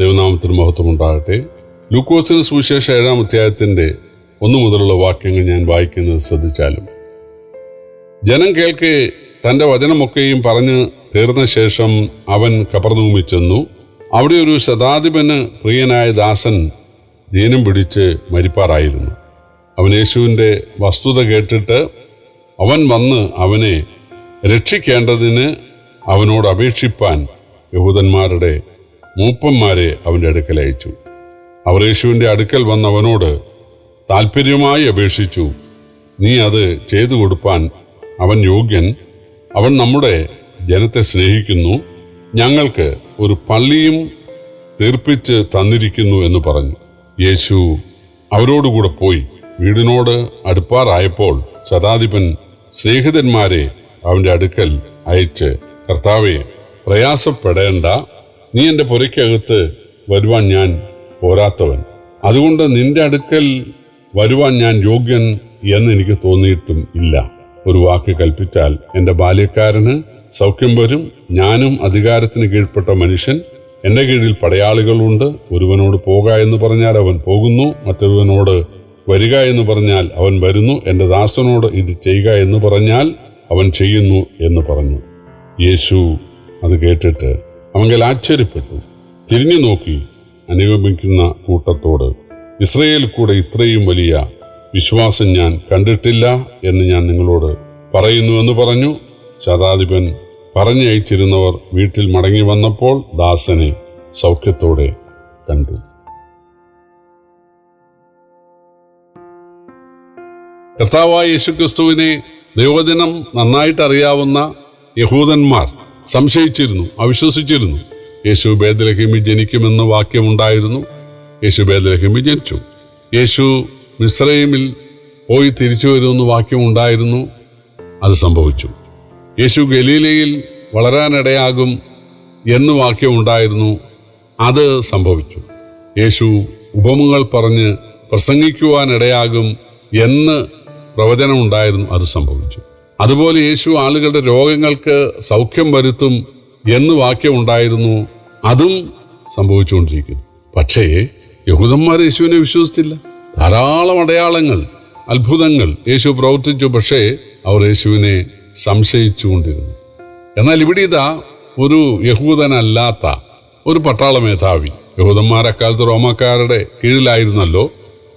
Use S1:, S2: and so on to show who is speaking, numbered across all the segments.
S1: ദൈവനാമത്തിന് മഹത്വം ഉണ്ടാകട്ടെ ലൂക്കോസിന് സുവിശേഷ ഏഴാം അധ്യായത്തിന്റെ ഒന്നു മുതലുള്ള വാക്യങ്ങൾ ഞാൻ വായിക്കുന്നത് ശ്രദ്ധിച്ചാലും. ജനം കേൾക്കെ തന്റെ വചനമൊക്കെയും പറഞ്ഞ് തീർന്ന ശേഷം അവൻ കപർന്നൂമി ചെന്നു. അവിടെ ഒരു ശതാധിപന് പ്രിയനായ ദാസൻ ദീനം പിടിച്ച് മരിപ്പാറായിരുന്നു. അവൻ യേശുവിന്റെ വസ്തുത കേട്ടിട്ട് അവൻ വന്ന് അവനെ രക്ഷിക്കേണ്ടതിന് അവനോട് അപേക്ഷിപ്പാൻ യഹൂദന്മാരുടെ മൂപ്പന്മാരെ അവന്റെ അടുക്കൽ അയച്ചു. അവർ യേശുവിന്റെ അടുക്കൽ വന്നവനോട് താല്പര്യമായി അപേക്ഷിച്ചു നീ അത് ചെയ്തു കൊടുപ്പാൻ അവൻ യോഗ്യൻ. അവൻ നമ്മുടെ ജനത്തെ സ്നേഹിക്കുന്നു. ഞങ്ങൾക്ക് ഒരു പള്ളിയും തീർപ്പിച്ച് തന്നിരിക്കുന്നു എന്ന് പറഞ്ഞു. യേശു അവരോടുകൂടെ പോയി വീടിനോട് അടുപ്പാറായപ്പോൾ ശതാധിപൻ സ്നേഹിതന്മാരെ അവന്റെ അടുക്കൽ അയച്ച് കർത്താവെ പ്രയാസപ്പെടേണ്ട. നീ എന്റെ പുരയ്ക്കകത്ത് വരുവാൻ ഞാൻ പോരാത്തവൻ. അതുകൊണ്ട് നിന്റെ അടുക്കൽ വരുവാൻ ഞാൻ യോഗ്യൻ എന്ന് എനിക്ക് തോന്നിയിട്ടും ഇല്ല. ഒരു വാക്ക് കൽപ്പിച്ചാൽ എന്റെ ബാല്യക്കാരന് സൗഖ്യം വരും. ഞാനും അധികാരത്തിന് കീഴ്പ്പെട്ട മനുഷ്യൻ. എന്റെ കീഴിൽ പടയാളികളുണ്ട് ഒരുവനോട് പോക എന്ന് പറഞ്ഞാൽ അവൻ പോകുന്നു. മറ്റൊരുവനോട് വരിക എന്ന് പറഞ്ഞാൽ അവൻ വരുന്നു. എന്റെ ദാസനോട് ഇത് ചെയ്യുക എന്ന് പറഞ്ഞാൽ അവൻ ചെയ്യുന്നു എന്ന് പറഞ്ഞു. യേശു അത് കേട്ടിട്ട് അവങ്കിൽ ആശ്ചര്യപ്പെട്ടു. തിരിഞ്ഞു നോക്കി അനുഗമിക്കുന്ന കൂട്ടത്തോട് ഇസ്രയേൽ കൂടെ ഇത്രയും വലിയ വിശ്വാസം ഞാൻ കണ്ടിട്ടില്ല എന്ന് ഞാൻ നിങ്ങളോട് പറയുന്നുവെന്ന് പറഞ്ഞു. ശതാധിപൻ പറഞ്ഞയച്ചിരുന്നവർ വീട്ടിൽ മടങ്ങി വന്നപ്പോൾ ദാസനെ സൗഖ്യത്തോടെ കണ്ടു. കർത്താവായ യേശുക്രിസ്തുവിനെ ദൈവദിനം നന്നായിട്ട് അറിയാവുന്ന യഹൂദന്മാർ സംശയിച്ചിരുന്നു അവിശ്വസിച്ചിരുന്നു. യേശു ബേദലഹിമി ജനിക്കുമെന്ന് വാക്യമുണ്ടായിരുന്നു യേശു ബേദലഹിമി ജനിച്ചു. യേശു മിസ്രൈമിൽ പോയി തിരിച്ചു വരുമെന്ന് വാക്യമുണ്ടായിരുന്നു അത് സംഭവിച്ചു. യേശു ഗലീലയിൽ വളരാനിടയാകും എന്ന് വാക്യമുണ്ടായിരുന്നു അത് സംഭവിച്ചു. യേശു ഉപമങ്ങൾ പറഞ്ഞ് പ്രസംഗിക്കുവാനിടയാകും എന്ന് പ്രവചനമുണ്ടായിരുന്നു. അത് സംഭവിച്ചു. അതുപോലെ യേശു ആളുകളുടെ രോഗങ്ങൾക്ക് സൗഖ്യം വരുത്തും എന്ന് വാക്യമുണ്ടായിരുന്നു അതും സംഭവിച്ചുകൊണ്ടിരിക്കുന്നു. പക്ഷേ യഹൂദന്മാർ യേശുവിനെ വിശ്വസിച്ചില്ല. ധാരാളം അടയാളങ്ങൾ അത്ഭുതങ്ങൾ യേശു പ്രവർത്തിച്ചു. പക്ഷേ അവർ യേശുവിനെ സംശയിച്ചുകൊണ്ടിരുന്നു. എന്നാൽ ഇവിടെ ഇതാ ഒരു യഹൂദനല്ലാത്ത ഒരു പട്ടാള മേധാവി. യഹൂദന്മാർ അക്കാലത്ത് റോമക്കാരുടെ കീഴിലായിരുന്നല്ലോ.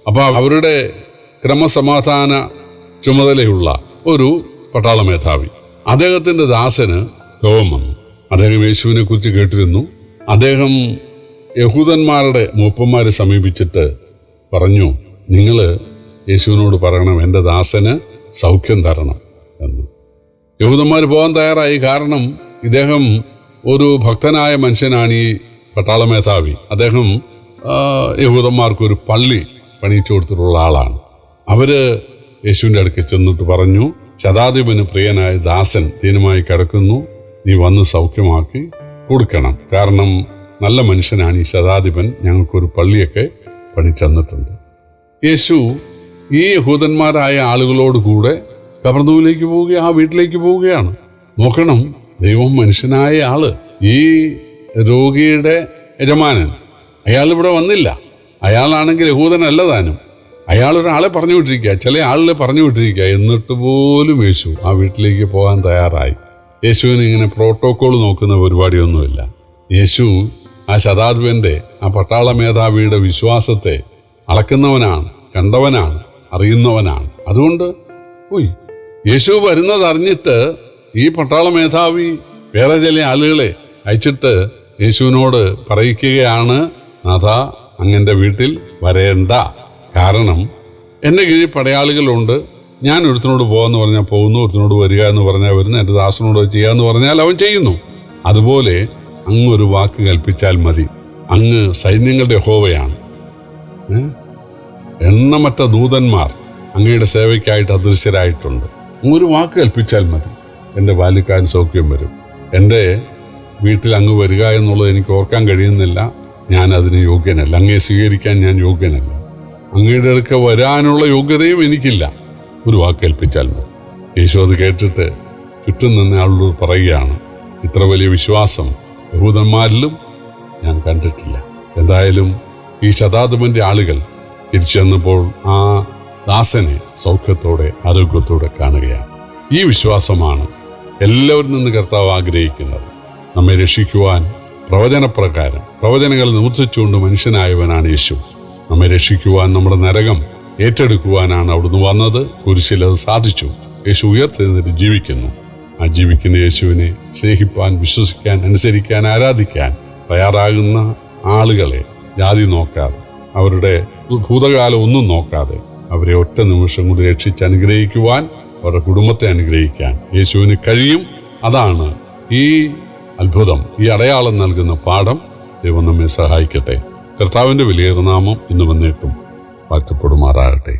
S1: അപ്പോൾ അവരുടെ ക്രമസമാധാന ചുമതലയുള്ള ഒരു പട്ടാള മേധാവി. അദ്ദേഹത്തിന്റെ ദാസന് വന്നു അദ്ദേഹം യേശുവിനെ കുറിച്ച് കേട്ടിരുന്നു. അദ്ദേഹം യഹൂദന്മാരുടെ മൂപ്പന്മാരെ സമീപിച്ചിട്ട് പറഞ്ഞു നിങ്ങൾ യേശുവിനോട് പറയണം എന്റെ ദാസന് സൗഖ്യം തരണം എന്ന്. യഹൂദന്മാർ പോകാൻ തയ്യാറായി. കാരണം ഇദ്ദേഹം ഒരു ഭക്തനായ മനുഷ്യനാണ് ഈ പട്ടാള മേധാവി. അദ്ദേഹം യഹൂദന്മാർക്കൊരു പള്ളി പണിയിച്ചു കൊടുത്തിട്ടുള്ള ആളാണ്. അവർ യേശുവിന്റെ അടുക്കൽ ചെന്നിട്ട് പറഞ്ഞു ശതാധിപന് പ്രിയനായ ദാസൻ ദീനമായി കിടക്കുന്നു. നീ വന്ന് സൗഖ്യമാക്കി കൊടുക്കണം. കാരണം നല്ല മനുഷ്യനാണ് ഈ ശതാധിപൻ. ഞങ്ങൾക്കൊരു പള്ളിയൊക്കെ പണിച്ചെന്നിട്ടുണ്ട്. യേശു ഈ യഹൂദന്മാരായ ആളുകളോട് കൂടെ കബർദൂവിലേക്ക് പോവുക ആ വീട്ടിലേക്ക് പോവുകയാണ്. നോക്കണം ദൈവം മനുഷ്യനായ ആൾ. ഈ രോഗിയുടെ യജമാനൻ. അയാൾ ഇവിടെ വന്നില്ല. അയാളാണെങ്കിൽ യഹൂദനല്ല താനും. അയാൾ ഒരാളെ പറഞ്ഞു വിട്ടിരിക്കുക ചില ആളിനെ പറഞ്ഞു വിട്ടിരിക്കുക എന്നിട്ട് പോലും യേശു ആ വീട്ടിലേക്ക് പോകാൻ തയ്യാറായി. യേശുവിന് ഇങ്ങനെ പ്രോട്ടോക്കോൾ നോക്കുന്ന പരിപാടിയൊന്നുമില്ല. യേശു ആ ശതാധിപന്റെ ആ പട്ടാള മേധാവിയുടെ വിശ്വാസത്തെ അളക്കുന്നവനാണ് കണ്ടവനാണ് അറിയുന്നവനാണ്. അതുകൊണ്ട് ഉയ് യേശു വരുന്നത് അറിഞ്ഞിട്ട് ഈ പട്ടാള മേധാവി വേറെ ചില ആളുകളെ അയച്ചിട്ട് യേശുവിനോട് പറയിക്കുകയാണ് നാഥ അങ്ങന്റെ വീട്ടിൽ വരേണ്ട. കാരണം എന്റെ കീഴിൽ പടയാളികളുണ്ട്. ഞാൻ ഒരുത്തിനോട് പോകാന്ന് പറഞ്ഞാൽ പോകുന്നു ഒരുത്തിനോട് വരിക എന്ന് പറഞ്ഞാൽ വരുന്നു എന്റെ ദാസനോട് ചെയ്യാമെന്ന് പറഞ്ഞാൽ അവൻ ചെയ്യുന്നു. അതുപോലെ അങ്ങൊരു വാക്ക് കൽപ്പിച്ചാൽ മതി. അങ്ങ് സൈന്യങ്ങളുടെ ഹോവയാണ്? എണ്ണമറ്റ ദൂതന്മാർ അങ്ങയുടെ സേവയ്ക്കായിട്ട് അദൃശ്യരായിട്ടുണ്ട്. അങ്ങ് ഒരു വാക്ക് കൽപ്പിച്ചാൽ മതി. എന്റെ ബാല്യക്കാരൻ സൗഖ്യം വരും. എന്റെ വീട്ടിൽ അങ്ങ് വരിക എന്നുള്ളത് എനിക്ക് ഓർക്കാൻ കഴിയുന്നില്ല. ഞാൻ അതിന് യോഗ്യനല്ല. അങ്ങയെ സ്വീകരിക്കാൻ ഞാൻ യോഗ്യനല്ല. അങ്ങയുടെ അടുക്ക വരാനുള്ള യോഗ്യതയും എനിക്കില്ല. ഒരു വാക്കേൽപ്പിച്ചാൽ മതി. യേശു അത് കേട്ടിട്ട് ചുറ്റും നിന്ന് ആളോട് പറയുകയാണ് ഇത്ര വലിയ വിശ്വാസം യഹൂദന്മാരിലും ഞാൻ കണ്ടിട്ടില്ല. എന്തായാലും ഈ ശതാധിപന്റെ ആളുകൾ തിരിച്ചു ചെന്നപ്പോൾ ആ ദാസനെ സൗഖ്യത്തോടെ ആരോഗ്യത്തോടെ കാണുകയാണ്. ഈ വിശ്വാസമാണ് എല്ലാവരിൽ നിന്ന് കർത്താവ് ആഗ്രഹിക്കുന്നത്. നമ്മെ രക്ഷിക്കുവാൻ പ്രവചനപ്രകാരം പ്രവചനങ്ങൾ നിവർത്തിച്ചുകൊണ്ട് മനുഷ്യനായവനാണ് യേശു. നമ്മെ രക്ഷിക്കുവാൻ നമ്മുടെ നരകം ഏറ്റെടുക്കുവാനാണ് അവിടുന്ന് വന്നത്. കുരിശിൽ അത് സാധിച്ചു. യേശു ഉയർത്തെഴുന്നേറ്റ് ജീവിക്കുന്നു. ആ ജീവിക്കുന്ന യേശുവിനെ സ്നേഹിപ്പാൻ വിശ്വസിക്കാൻ അനുസരിക്കാൻ ആരാധിക്കാൻ തയ്യാറാകുന്ന ആളുകളെ ജാതി നോക്കാതെ അവരുടെ ഭൂതകാലം ഒന്നും നോക്കാതെ അവരെ ഒറ്റ നിമിഷം കൊണ്ട് രക്ഷിച്ച് അനുഗ്രഹിക്കുവാൻ അവരുടെ കുടുംബത്തെ അനുഗ്രഹിക്കാൻ യേശുവിന് കഴിയും. അതാണ് ഈ അത്ഭുതം ഈ അടയാളം നൽകുന്ന പാഠം. ദൈവം നമ്മെ സഹായിക്കട്ടെ. കർത്താവിന്റെ വിലയേറുന്ന നാമം ഇന്ന് വന്നേക്കും. വാഴ്ത്തപ്പെടുമാറാകട്ടെ.